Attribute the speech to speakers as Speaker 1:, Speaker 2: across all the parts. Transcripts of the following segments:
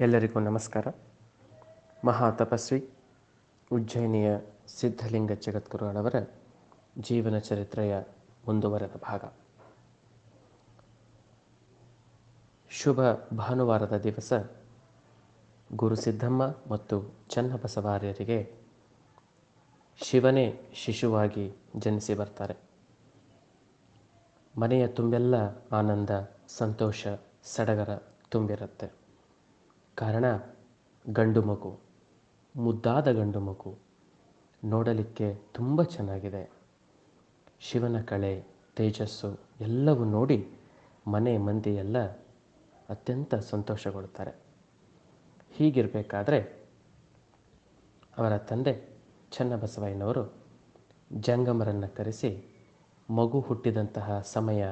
Speaker 1: ಎಲ್ಲರಿಗೂ ನಮಸ್ಕಾರ. ಮಹಾ ತಪಸ್ವಿ ಉಜ್ಜಯಿನಿಯ ಸಿದ್ಧಲಿಂಗ ಜಗದ್ಗುರುಗಳವರ ಜೀವನ ಚರಿತ್ರೆಯ ಮುಂದುವರೆದ ಭಾಗ. ಶುಭ ಭಾನುವಾರದ ದಿವಸ ಗುರು ಸಿದ್ದಮ್ಮ ಮತ್ತು ಚನ್ನಬಸವಾರ್ಯರಿಗೆ ಶಿವನೇ ಶಿಶುವಾಗಿ ಜನಿಸಿ ಬರ್ತಾರೆ. ಮನೆಯ ತುಂಬೆಲ್ಲ ಆನಂದ, ಸಂತೋಷ, ಸಡಗರ ತುಂಬಿರುತ್ತೆ. ಕಾರಣ, ಗಂಡು ಮಗು, ಮುದ್ದಾದ ಗಂಡು ಮಗು ನೋಡಲಿಕ್ಕೆ ತುಂಬ ಚೆನ್ನಾಗಿದೆ. ಶಿವನ ಕಳೆ, ತೇಜಸ್ಸು ಎಲ್ಲವೂ ನೋಡಿ ಮನೆ ಮಂದಿ ಎಲ್ಲ ಅತ್ಯಂತ ಸಂತೋಷಗೊಳ್ತಾರೆ. ಹೀಗಿರಬೇಕಾದ್ರೆ ಅವರ ತಂದೆ ಚನ್ನಬಸವಯ್ಯನವರು ಜಂಗಮರನ್ನು ಕರೆಸಿ ಮಗು ಹುಟ್ಟಿದಂತಹ ಸಮಯ,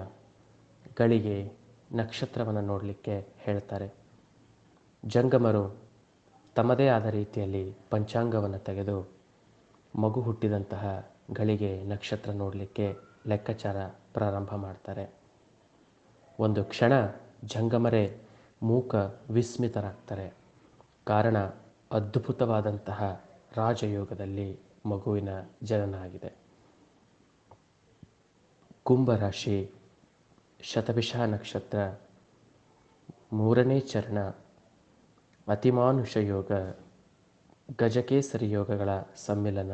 Speaker 1: ಗಳಿಗೆ ನಕ್ಷತ್ರವನ್ನು ನೋಡಲಿಕ್ಕೆ ಹೇಳ್ತಾರೆ. ಜಂಗಮರು ತಮ್ಮದೇ ಆದ ರೀತಿಯಲ್ಲಿ ಪಂಚಾಂಗವನ್ನು ತೆಗೆದು ಮಗು ಹುಟ್ಟಿದಂತಹ ಗಳಿಗೆ ನಕ್ಷತ್ರ ನೋಡಲಿಕ್ಕೆ ಲೆಕ್ಕಾಚಾರ ಪ್ರಾರಂಭ ಮಾಡ್ತಾರೆ. ಒಂದು ಕ್ಷಣ ಜಂಗಮರೆ ಮೂಕ ವಿಸ್ಮಿತರಾಗ್ತಾರೆ. ಕಾರಣ ಅದ್ಭುತವಾದಂತಹ ರಾಜಯೋಗದಲ್ಲಿ ಮಗುವಿನ ಜನನ ಆಗಿದೆ ಕುಂಭರಾಶಿ ಶತಭಿಷ ನಕ್ಷತ್ರ ಮೂರನೇ ಚರಣ ಅತಿಮಾನುಷ ಯೋಗ, ಗಜಕೇಸರಿ ಯೋಗಗಳ ಸಮ್ಮಿಲನ,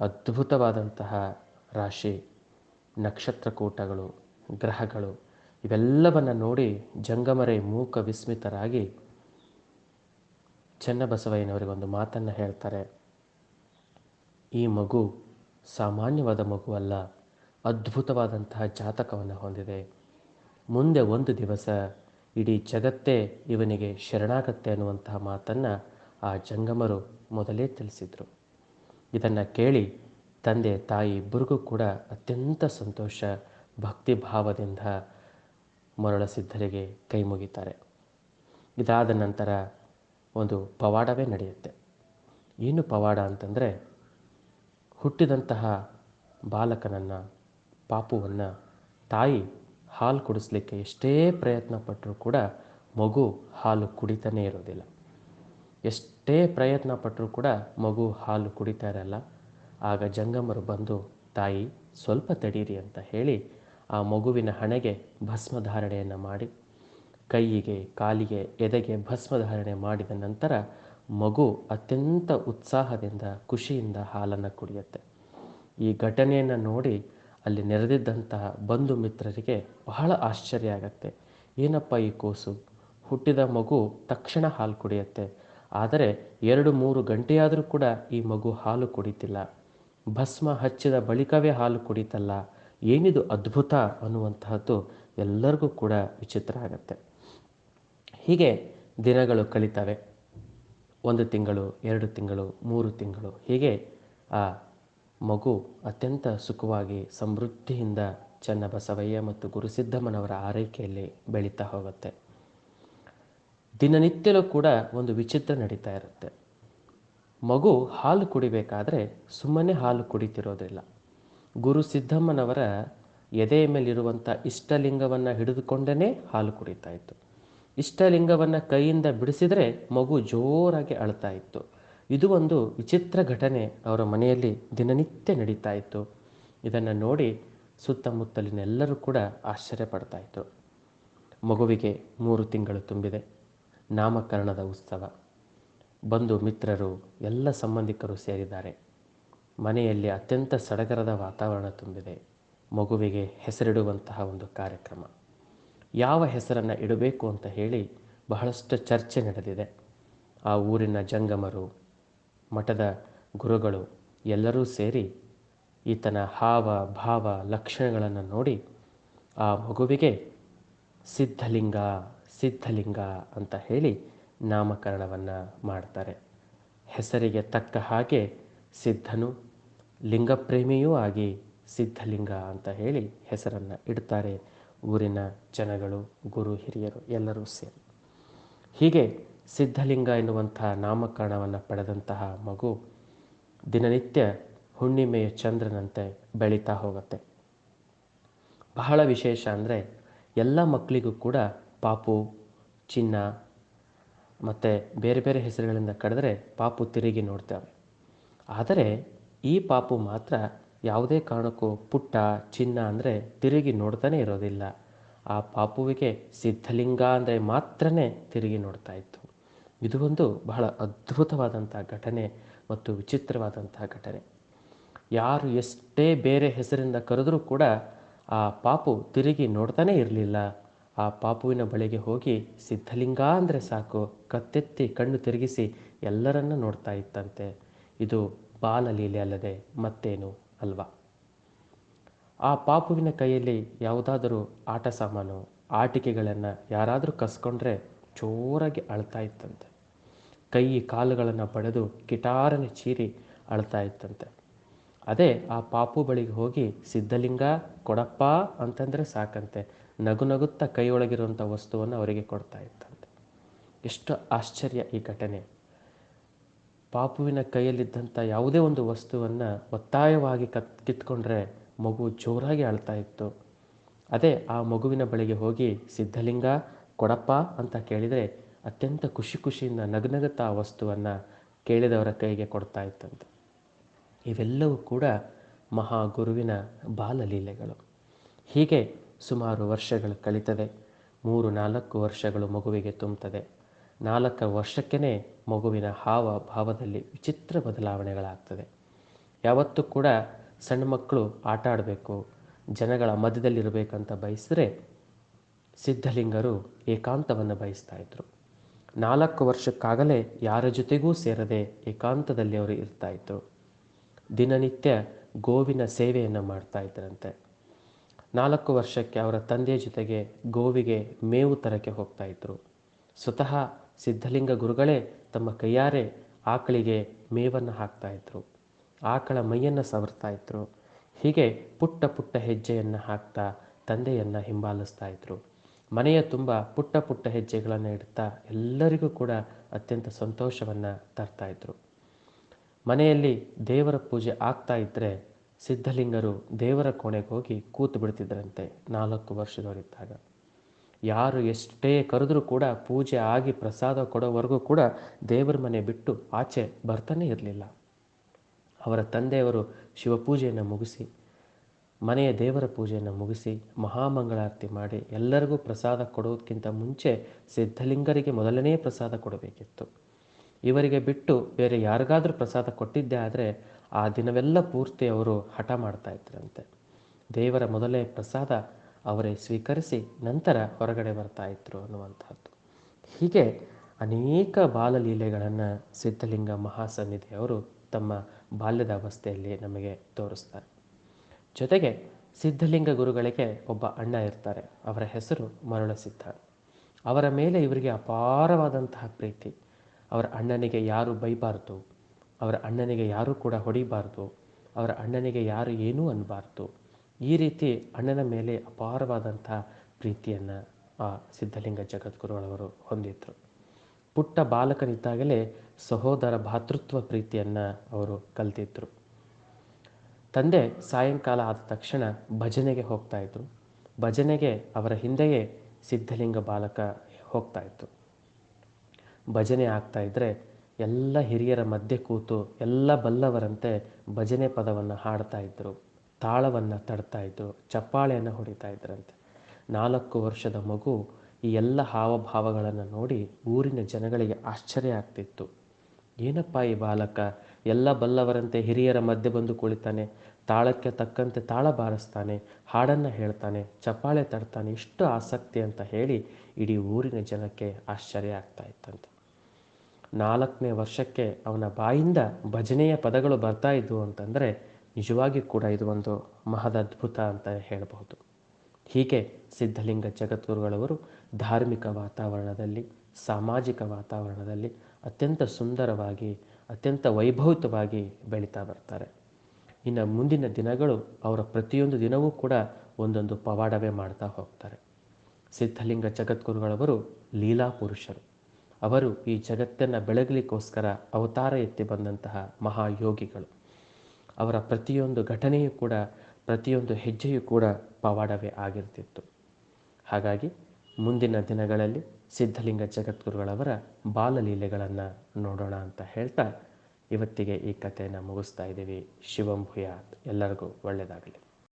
Speaker 1: ಅದ್ಭುತವಾದಂತಹ ರಾಶಿ, ನಕ್ಷತ್ರಕೂಟಗಳು, ಗ್ರಹಗಳು, ಇವೆಲ್ಲವನ್ನು ನೋಡಿ ಜಂಗಮರೆ ಮೂಕ ವಿಸ್ಮಿತರಾಗಿ ಚನ್ನಬಸವಯ್ಯನವರಿಗೊಂದು ಮಾತನ್ನು ಹೇಳ್ತಾರೆ. ಈ ಮಗು ಸಾಮಾನ್ಯವಾದ ಮಗು ಅಲ್ಲ, ಅದ್ಭುತವಾದಂತಹ ಜಾತಕವನ್ನು ಹೊಂದಿದೆ. ಮುಂದೆ ಒಂದು ದಿವಸ ಇಡೀ ಜಗತ್ತೇ ಇವನಿಗೆ ಶರಣಾಗತ್ತೆ ಅನ್ನುವಂತಹ ಮಾತನ್ನು ಆ ಜಂಗಮರು ಮೊದಲೇ ತಿಳಿಸಿದರು. ಇದನ್ನು ಕೇಳಿ ತಂದೆ ತಾಯಿ ಇಬ್ಬರಿಗೂ ಕೂಡ ಅತ್ಯಂತ ಸಂತೋಷ, ಭಕ್ತಿ ಭಾವದಿಂದ ಮರಳಸಿದ್ಧರಿಗೆ ಕೈ ಮುಗಿತಾರೆ. ಇದಾದ ನಂತರ ಒಂದು ಪವಾಡವೇ ನಡೆಯುತ್ತೆ. ಏನು ಪವಾಡ ಅಂತಂದರೆ ಹುಟ್ಟಿದಂತಹ ಬಾಲಕನನ್ನು, ಪಾಪುವನ್ನು ತಾಯಿ ಹಾಲು ಕುಡಿಸ್ಲಿಕ್ಕೆ ಎಷ್ಟೇ ಪ್ರಯತ್ನ ಪಟ್ಟರೂ ಕೂಡ ಮಗು ಹಾಲು ಕುಡಿತಾನೇ ಇರೋದಿಲ್ಲ. ಎಷ್ಟೇ ಪ್ರಯತ್ನ ಪಟ್ಟರೂ ಕೂಡ ಮಗು ಹಾಲು ಕುಡಿತಾ ಇರಲ್ಲ. ಆಗ ಜಂಗಮರು ಬಂದು, ತಾಯಿ, ಸ್ವಲ್ಪ ತಡೀರಿ ಅಂತ ಹೇಳಿ ಆ ಮಗುವಿನ ಹಣೆಗೆ ಭಸ್ಮಧಾರಣೆಯನ್ನು ಮಾಡಿ, ಕೈಯಿಗೆ, ಕಾಲಿಗೆ, ಎದೆಗೆ ಭಸ್ಮಧಾರಣೆ ಮಾಡಿದ ನಂತರ ಮಗು ಅತ್ಯಂತ ಉತ್ಸಾಹದಿಂದ, ಖುಷಿಯಿಂದ ಹಾಲನ್ನು ಕುಡಿಯುತ್ತೆ. ಈ ಘಟನೆಯನ್ನು ನೋಡಿ ಅಲ್ಲಿ ನೆರೆದಿದ್ದಂತಹ ಬಂಧು ಮಿತ್ರರಿಗೆ ಬಹಳ ಆಶ್ಚರ್ಯ ಆಗತ್ತೆ. ಏನಪ್ಪ ಈ ಕೋಸು? ಹುಟ್ಟಿದ ಮಗು ತಕ್ಷಣ ಹಾಲು ಕುಡಿಯುತ್ತೆ. ಆದರೆ ಎರಡು ಮೂರು ಗಂಟೆಯಾದರೂ ಕೂಡ ಈ ಮಗು ಹಾಲು ಕುಡಿತಿಲ್ಲ. ಭಸ್ಮ ಹಚ್ಚಿದ ಬಳಿಕವೇ ಹಾಲು ಕುಡಿತಲ್ಲ. ಏನಿದು ಅದ್ಭುತ ಅನ್ನುವಂತಹದ್ದು ಎಲ್ಲರಿಗೂ ಕೂಡ ವಿಚಿತ್ರ ಆಗತ್ತೆ. ಹೀಗೆ ದಿನಗಳು ಕಳೀತವೆ. ಒಂದು ತಿಂಗಳು, ಎರಡು ತಿಂಗಳು, ಮೂರು ತಿಂಗಳು, ಹೀಗೆ ಆ ಮಗು ಅತ್ಯಂತ ಸುಖವಾಗಿ ಸಮೃದ್ಧಿಯಿಂದ ಚನ್ನಬಸವಯ್ಯ ಮತ್ತು ಗುರುಸಿದ್ದಮ್ಮನವರ ಆರೈಕೆಯಲ್ಲಿ ಬೆಳೀತಾ ಹೋಗುತ್ತೆ. ದಿನನಿತ್ಯಲೂ ಕೂಡ ಒಂದು ವಿಚಿತ್ರ ನಡೀತಾ ಇರುತ್ತೆ. ಮಗು ಹಾಲು ಕುಡಿಬೇಕಾದ್ರೆ ಸುಮ್ಮನೆ ಹಾಲು ಕುಡಿತಿರೋದಿಲ್ಲ. ಗುರು ಸಿದ್ದಮ್ಮನವರ ಎದೆಯ ಮೇಲಿರುವಂಥ ಇಷ್ಟಲಿಂಗವನ್ನು ಹಿಡಿದುಕೊಂಡೇ ಹಾಲು ಕುಡಿತಾ ಇತ್ತು. ಇಷ್ಟಲಿಂಗವನ್ನು ಕೈಯಿಂದ ಬಿಡಿಸಿದರೆ ಮಗು ಜೋರಾಗಿ ಅಳ್ತಾ ಇತ್ತು. ಇದು ಒಂದು ವಿಚಿತ್ರ ಘಟನೆ ಅವರ ಮನೆಯಲ್ಲಿ ದಿನನಿತ್ಯ ನಡೀತಾ ಇತ್ತು. ಇದನ್ನು ನೋಡಿ ಸುತ್ತಮುತ್ತಲಿನೆಲ್ಲರೂ ಕೂಡ ಆಶ್ಚರ್ಯ ಪಡ್ತಾ ಇತ್ತು ಮಗುವಿಗೆ ಮೂರು ತಿಂಗಳು ತುಂಬಿದೆ. ನಾಮಕರಣದ ಉತ್ಸವ. ಬಂಧು ಮಿತ್ರರು, ಎಲ್ಲ ಸಂಬಂಧಿಕರು ಸೇರಿದ್ದಾರೆ. ಮನೆಯಲ್ಲಿ ಅತ್ಯಂತ ಸಡಗರದ ವಾತಾವರಣ ತುಂಬಿದೆ. ಮಗುವಿಗೆ ಹೆಸರಿಡುವಂತಹ ಒಂದು ಕಾರ್ಯಕ್ರಮ. ಯಾವ ಹೆಸರನ್ನು ಇಡಬೇಕು ಅಂತ ಹೇಳಿ ಬಹಳಷ್ಟು ಚರ್ಚೆ ನಡೆದಿದೆ. ಆ ಊರಿನ ಜಂಗಮರು ಮಠದ ಗುರುಗಳು ಎಲ್ಲರೂ ಸೇರಿ ಈತನ ಹಾವ, ಭಾವ, ಲಕ್ಷಣಗಳನ್ನು ನೋಡಿ ಆ ಮಗುವಿಗೆ ಸಿದ್ಧಲಿಂಗ ಸಿದ್ಧಲಿಂಗ ಅಂತ ಹೇಳಿ ನಾಮಕರಣವನ್ನು ಮಾಡ್ತಾರೆ. ಹೆಸರಿಗೆ ತಕ್ಕ ಹಾಗೆ ಸಿದ್ಧನು, ಲಿಂಗಪ್ರೇಮಿಯೂ ಆಗಿ ಸಿದ್ಧಲಿಂಗ ಅಂತ ಹೇಳಿ ಹೆಸರನ್ನು ಇಡ್ತಾರೆ ಊರಿನ ಜನಗಳು, ಗುರು, ಹಿರಿಯರು ಎಲ್ಲರೂ ಸೇರಿ. ಹೀಗೆ ಸಿದ್ಧಲಿಂಗ ಎನ್ನುವಂತಹ ನಾಮಕರಣವನ್ನು ಪಡೆದಂತಹ ಮಗು ದಿನನಿತ್ಯ ಹುಣ್ಣಿಮೆಯ ಚಂದ್ರನಂತೆ ಬೆಳೀತಾ ಹೋಗುತ್ತೆ. ಬಹಳ ವಿಶೇಷ ಅಂದರೆ ಎಲ್ಲ ಮಕ್ಕಳಿಗೂ ಕೂಡ ಪಾಪು, ಚಿನ್ನ ಮತ್ತು ಬೇರೆ ಬೇರೆ ಹೆಸರುಗಳಿಂದ ಕರೆದರೆ ಪಾಪು ತಿರುಗಿ ನೋಡ್ತೇವೆ. ಆದರೆ ಈ ಪಾಪು ಮಾತ್ರ ಯಾವುದೇ ಕಾರಣಕ್ಕೂ ಪುಟ್ಟ, ಚಿನ್ನ ಅಂದರೆ ತಿರುಗಿ ನೋಡ್ತಾನೆ ಇರೋದಿಲ್ಲ. ಆ ಪಾಪುವಿಗೆ ಸಿದ್ಧಲಿಂಗ ಅಂದರೆ ಮಾತ್ರನೇ ತಿರುಗಿ ನೋಡ್ತಾ ಇತ್ತು. ಇದು ಒಂದು ಬಹಳ ಅದ್ಭುತವಾದಂಥ ಘಟನೆ ಮತ್ತು ವಿಚಿತ್ರವಾದಂಥ ಘಟನೆ. ಯಾರು ಎಷ್ಟೇ ಬೇರೆ ಹೆಸರಿಂದ ಕರೆದರೂ ಕೂಡ ಆ ಪಾಪು ತಿರುಗಿ ನೋಡ್ತಾನೇ ಇರಲಿಲ್ಲ. ಆ ಪಾಪುವಿನ ಬಳಿಗೆ ಹೋಗಿ ಸಿದ್ಧಲಿಂಗ ಅಂದರೆ ಸಾಕು, ಕತ್ತೆತ್ತಿ ಕಣ್ಣು ತಿರುಗಿಸಿ ಎಲ್ಲರನ್ನ ನೋಡ್ತಾ ಇತ್ತಂತೆ. ಇದು ಬಾಲಲೀಲೆ ಅಲ್ಲದೆ ಮತ್ತೇನು ಅಲ್ವಾ? ಆ ಪಾಪುವಿನ ಕೈಯಲ್ಲಿ ಯಾವುದಾದರೂ ಆಟ ಸಾಮಾನು, ಆಟಿಕೆಗಳನ್ನು ಯಾರಾದರೂ ಕಸ್ಕೊಂಡ್ರೆ ಜೋರಾಗಿ ಅಳ್ತಾ ಇತ್ತಂತೆ. ಕೈ, ಕಾಲುಗಳನ್ನು ಪಡೆದು ಕಿಟಾರನೆ ಚೀರಿ ಅಳ್ತಾ ಇತ್ತಂತೆ. ಅದೇ ಆ ಪಾಪು ಬಳಿಗೆ ಹೋಗಿ, ಸಿದ್ಧಲಿಂಗ, ಕೊಡಪ್ಪ ಅಂತಂದರೆ ಸಾಕಂತೆ. ನಗು ನಗುತ್ತಾ ಕೈಯೊಳಗಿರುವಂಥ ವಸ್ತುವನ್ನು ಅವರಿಗೆ ಕೊಡ್ತಾ ಇತ್ತಂತೆ. ಎಷ್ಟು ಆಶ್ಚರ್ಯ ಈ ಘಟನೆ. ಪಾಪುವಿನ ಕೈಯಲ್ಲಿದ್ದಂಥ ಯಾವುದೇ ಒಂದು ವಸ್ತುವನ್ನು ಒತ್ತಾಯವಾಗಿ ಕತ್, ಕಿತ್ಕೊಂಡ್ರೆ ಮಗು ಜೋರಾಗಿ ಅಳ್ತಾ ಇತ್ತು. ಅದೇ ಆ ಮಗುವಿನ ಬಳಿಗೆ ಹೋಗಿ, ಸಿದ್ಧಲಿಂಗ ಕೊಡಪ್ಪ ಅಂತ ಕೇಳಿದರೆ ಅತ್ಯಂತ ಖುಷಿ ಖುಷಿಯಿಂದ ನಗನಗುತ್ತಾ ಆ ವಸ್ತುವನ್ನು ಕೇಳಿದವರ ಕೈಗೆ ಕೊಡ್ತಾ ಇತ್ತಂತೆ. ಇವೆಲ್ಲವೂ ಕೂಡ ಮಹಾಗುರುವಿನ ಬಾಲಲೀಲೆಗಳು. ಹೀಗೆ ಸುಮಾರು ವರ್ಷಗಳು ಕಳೀತದೆ ಮೂರು ನಾಲ್ಕು ವರ್ಷಗಳು ಮಗುವಿಗೆ ತುಂಬುತ್ತದೆ. ನಾಲ್ಕು ವರ್ಷಕ್ಕೇ ಮಗುವಿನ ಹಾವ ಭಾವದಲ್ಲಿ ವಿಚಿತ್ರ ಬದಲಾವಣೆಗಳಾಗ್ತದೆ. ಯಾವತ್ತೂ ಕೂಡ ಸಣ್ಣ ಮಕ್ಕಳು ಆಟ ಆಡಬೇಕು, ಜನಗಳ ಮಧ್ಯದಲ್ಲಿರಬೇಕಂತ ಬಯಸಿದ್ರೆ ಸಿದ್ಧಲಿಂಗರು ಏಕಾಂತವನ್ನು ಬಯಸ್ತಾ ಇದ್ರು. ನಾಲ್ಕು ವರ್ಷಕ್ಕಾಗಲೇ ಯಾರ ಜೊತೆಗೂ ಸೇರದೆ ಏಕಾಂತದಲ್ಲಿ ಅವರು ಇರ್ತಾ ಇದ್ರು. ದಿನನಿತ್ಯ ಗೋವಿನ ಸೇವೆಯನ್ನು ಮಾಡ್ತಾ ಇದ್ರಂತೆ. ನಾಲ್ಕು ವರ್ಷಕ್ಕೆ ಅವರ ತಂದೆಯ ಜೊತೆಗೆ ಗೋವಿಗೆ ಮೇವು ತರಕ್ಕೆ ಹೋಗ್ತಾ ಇದ್ರು. ಸ್ವತಃ ಸಿದ್ಧಲಿಂಗ ಗುರುಗಳೇ ತಮ್ಮ ಕೈಯಾರೆ ಆಕಳಿಗೆ ಮೇವನ್ನು ಹಾಕ್ತಾ ಇದ್ರು. ಆಕಳ ಮೈಯನ್ನು ಸವರ್ತಾ ಇದ್ರು. ಹೀಗೆ ಪುಟ್ಟ ಪುಟ್ಟ ಹೆಜ್ಜೆಯನ್ನು ಹಾಕ್ತಾ ತಂದೆಯನ್ನು ಹಿಂಬಾಲಿಸ್ತಾ ಇದ್ರು. ಮನೆಯ ತುಂಬ ಪುಟ್ಟ ಪುಟ್ಟ ಹೆಜ್ಜೆಗಳನ್ನು ಇಡ್ತಾ ಎಲ್ಲರಿಗೂ ಕೂಡ ಅತ್ಯಂತ ಸಂತೋಷವನ್ನು ತರ್ತಾ ಇದ್ರು. ಮನೆಯಲ್ಲಿ ದೇವರ ಪೂಜೆ ಆಗ್ತಾ ಇದ್ದರೆ ಸಿದ್ಧಲಿಂಗರು ದೇವರ ಕೋಣೆಗೆ ಹೋಗಿ ಕೂತು ಬಿಡ್ತಿದ್ರಂತೆ ನಾಲ್ಕು ವರ್ಷದವರಿದ್ದಾಗ ಯಾರು ಎಷ್ಟೇ ಕರೆದರೂ ಕೂಡ ಪೂಜೆ ಆಗಿ ಪ್ರಸಾದ ಕೊಡೋವರೆಗೂ ಕೂಡ ದೇವರ ಮನೆ ಬಿಟ್ಟು ಆಚೆ ಬರ್ತಾನೆ ಇರಲಿಲ್ಲ. ಅವರ ತಂದೆಯವರು ಶಿವಪೂಜೆಯನ್ನು ಮುಗಿಸಿ ಮನೆಯ ದೇವರ ಪೂಜೆಯನ್ನು ಮುಗಿಸಿ ಮಹಾಮಂಗಳಾರತಿ ಮಾಡಿ ಎಲ್ಲರಿಗೂ ಪ್ರಸಾದ ಕೊಡೋದಕ್ಕಿಂತ ಮುಂಚೆ ಸಿದ್ಧಲಿಂಗರಿಗೆ ಮೊದಲನೇ ಪ್ರಸಾದ ಕೊಡಬೇಕಿತ್ತು. ಇವರಿಗೆ ಬಿಟ್ಟು ಬೇರೆ ಯಾರಿಗಾದರೂ ಪ್ರಸಾದ ಕೊಟ್ಟಿದ್ದೇ ಆದರೆ ಆ ದಿನವೆಲ್ಲ ಪೂರ್ತಿ ಅವರು ಹಠ ಮಾಡ್ತಾ ಇದ್ರಂತೆ. ದೇವರ ಮೊದಲೇ ಪ್ರಸಾದ ಅವರೇ ಸ್ವೀಕರಿಸಿ ನಂತರ ಹೊರಗಡೆ ಬರ್ತಾ ಇದ್ರು ಅನ್ನುವಂಥದ್ದು ಹೀಗೆ ಅನೇಕ ಬಾಲಲೀಲೆಗಳನ್ನು ಸಿದ್ಧಲಿಂಗ ಮಹಾಸನ್ನಿಧಿಯವರು ತಮ್ಮ ಬಾಲ್ಯದ ಅವಸ್ಥೆಯಲ್ಲಿ ನಮಗೆ ತೋರಿಸ್ತಾರೆ. ಜೊತೆಗೆ ಸಿದ್ಧಲಿಂಗ ಗುರುಗಳಿಗೆ ಒಬ್ಬ ಅಣ್ಣ ಇರ್ತಾರೆ. ಅವರ ಹೆಸರು ಮರುಳಸಿದ್ಧ. ಅವರ ಮೇಲೆ ಇವರಿಗೆ ಅಪಾರವಾದಂತಹ ಪ್ರೀತಿ. ಅವರ ಅಣ್ಣನಿಗೆ ಯಾರು ಬೈಬಾರ್ದು? ಅವರ ಅಣ್ಣನಿಗೆ ಯಾರೂ ಕೂಡ ಹೊಡಿಬಾರ್ದು? ಅವರ ಅಣ್ಣನಿಗೆ ಯಾರು ಏನೂ ಅನ್ನಬಾರ್ದು ಈ ರೀತಿ ಅಣ್ಣನ ಮೇಲೆ ಅಪಾರವಾದಂಥ ಪ್ರೀತಿಯನ್ನು ಆ ಸಿದ್ಧಲಿಂಗ ಜಗದ್ಗುರುಗಳವರು ಹೊಂದಿದ್ದರು ಪುಟ್ಟ ಬಾಲಕನಿದ್ದಾಗಲೇ ಸಹೋದರ ಭಾತೃತ್ವ ಪ್ರೀತಿಯನ್ನು ಅವರು ಕಲ್ತಿದ್ರು. ತಂದೆ ಸಾಯಂಕಾಲ ಆದ ತಕ್ಷಣ ಭಜನೆಗೆ ಹೋಗ್ತಾ ಇದ್ರು. ಭಜನೆಗೆ ಅವರ ಹಿಂದೆಯೇ ಸಿದ್ಧಲಿಂಗ ಬಾಲಕ ಹೋಗ್ತಾ ಇತ್ತು. ಭಜನೆ ಆಗ್ತಾ ಇದ್ದರೆ ಎಲ್ಲ ಹಿರಿಯರ ಮಧ್ಯೆ ಕೂತು ಎಲ್ಲ ಬಲ್ಲವರಂತೆ ಭಜನೆ ಪದವನ್ನು ಹಾಡ್ತಾ ಇದ್ದರು ತಾಳವನ್ನು ತಡ್ತಾ ಇದ್ರು, ಚಪ್ಪಾಳೆಯನ್ನು ಹೊಡಿತಾ ಇದ್ರಂತೆ. ನಾಲ್ಕು ವರ್ಷದ ಮಗು ಈ ಎಲ್ಲ ಹಾವಭಾವಗಳನ್ನು ನೋಡಿ ಊರಿನ ಜನಗಳಿಗೆ ಆಶ್ಚರ್ಯ ಆಗ್ತಿತ್ತು. ಏನಪ್ಪ ಈ ಬಾಲಕ? ಎಲ್ಲ ಬಲ್ಲವರಂತೆ ಹಿರಿಯರ ಮಧ್ಯೆ ಬಂದು ಕುಳಿತಾನೆ. ತಾಳಕ್ಕೆ ತಕ್ಕಂತೆ ತಾಳ ಬಾರಿಸ್ತಾನೆ, ಹಾಡನ್ನು ಹೇಳ್ತಾನೆ, ಚಪ್ಪಾಳೆ ತಡ್ತಾನೆ ಇಷ್ಟು ಆಸಕ್ತಿ ಅಂತ ಹೇಳಿ ಇಡೀ ಊರಿನ ಜನಕ್ಕೆ ಆಶ್ಚರ್ಯ ಆಗ್ತಾ ಇತ್ತಂತೆ. ನಾಲ್ಕನೇ ವರ್ಷಕ್ಕೆ ಅವನ ಬಾಯಿಂದ ಭಜನೆಯ ಪದಗಳು ಬರ್ತಾ ಇದ್ವು ಅಂತಂದರೆ ನಿಜವಾಗಿ ಕೂಡ ಇದು ಒಂದು ಮಹದ ಅದ್ಭುತ ಅಂತ ಹೇಳಬಹುದು. ಹೀಗೆ ಸಿದ್ಧಲಿಂಗ ಜಗದ್ಗುರುಗಳವರು ಧಾರ್ಮಿಕ ವಾತಾವರಣದಲ್ಲಿ, ಸಾಮಾಜಿಕ ವಾತಾವರಣದಲ್ಲಿ ಅತ್ಯಂತ ಸುಂದರವಾಗಿ ಅತ್ಯಂತ ವೈಭವಿತವಾಗಿ ಬೆಳೀತಾ ಬರ್ತಾರೆ. ಇನ್ನು ಮುಂದಿನ ದಿನಗಳು ಅವರ ಪ್ರತಿಯೊಂದು ದಿನವೂ ಕೂಡ ಒಂದೊಂದು ಪವಾಡವೇ ಮಾಡ್ತಾ ಹೋಗ್ತಾರೆ. ಸಿದ್ಧಲಿಂಗ ಜಗದ್ಗುರುಗಳವರು ಲೀಲಾ ಪುರುಷರು. ಅವರು ಈ ಜಗತ್ತನ್ನು ಬೆಳಗಲಿಕ್ಕೋಸ್ಕರ ಅವತಾರ ಎತ್ತಿ ಬಂದಂತಹ ಮಹಾಯೋಗಿಗಳು. ಅವರ ಪ್ರತಿಯೊಂದು ಘಟನೆಯೂ ಕೂಡ, ಪ್ರತಿಯೊಂದು ಹೆಜ್ಜೆಯೂ ಕೂಡ ಪವಾಡವೇ ಆಗಿರ್ತಿತ್ತು. ಹಾಗಾಗಿ ಮುಂದಿನ ದಿನಗಳಲ್ಲಿ ಸಿದ್ಧಲಿಂಗ ಜಗದ್ಗುರುಗಳವರ ಬಾಲಲೀಲೆಗಳನ್ನು ನೋಡೋಣ ಅಂತ ಹೇಳ್ತಾ ಇವತ್ತಿಗೆ ಈ ಕಥೆಯನ್ನು ಮುಗಿಸ್ತಾ ಇದ್ದೀವಿ. ಶಿವಂ ಭೂಯಾತ್ ಎಲ್ಲರಿಗೂ ಒಳ್ಳೆಯದಾಗಲಿ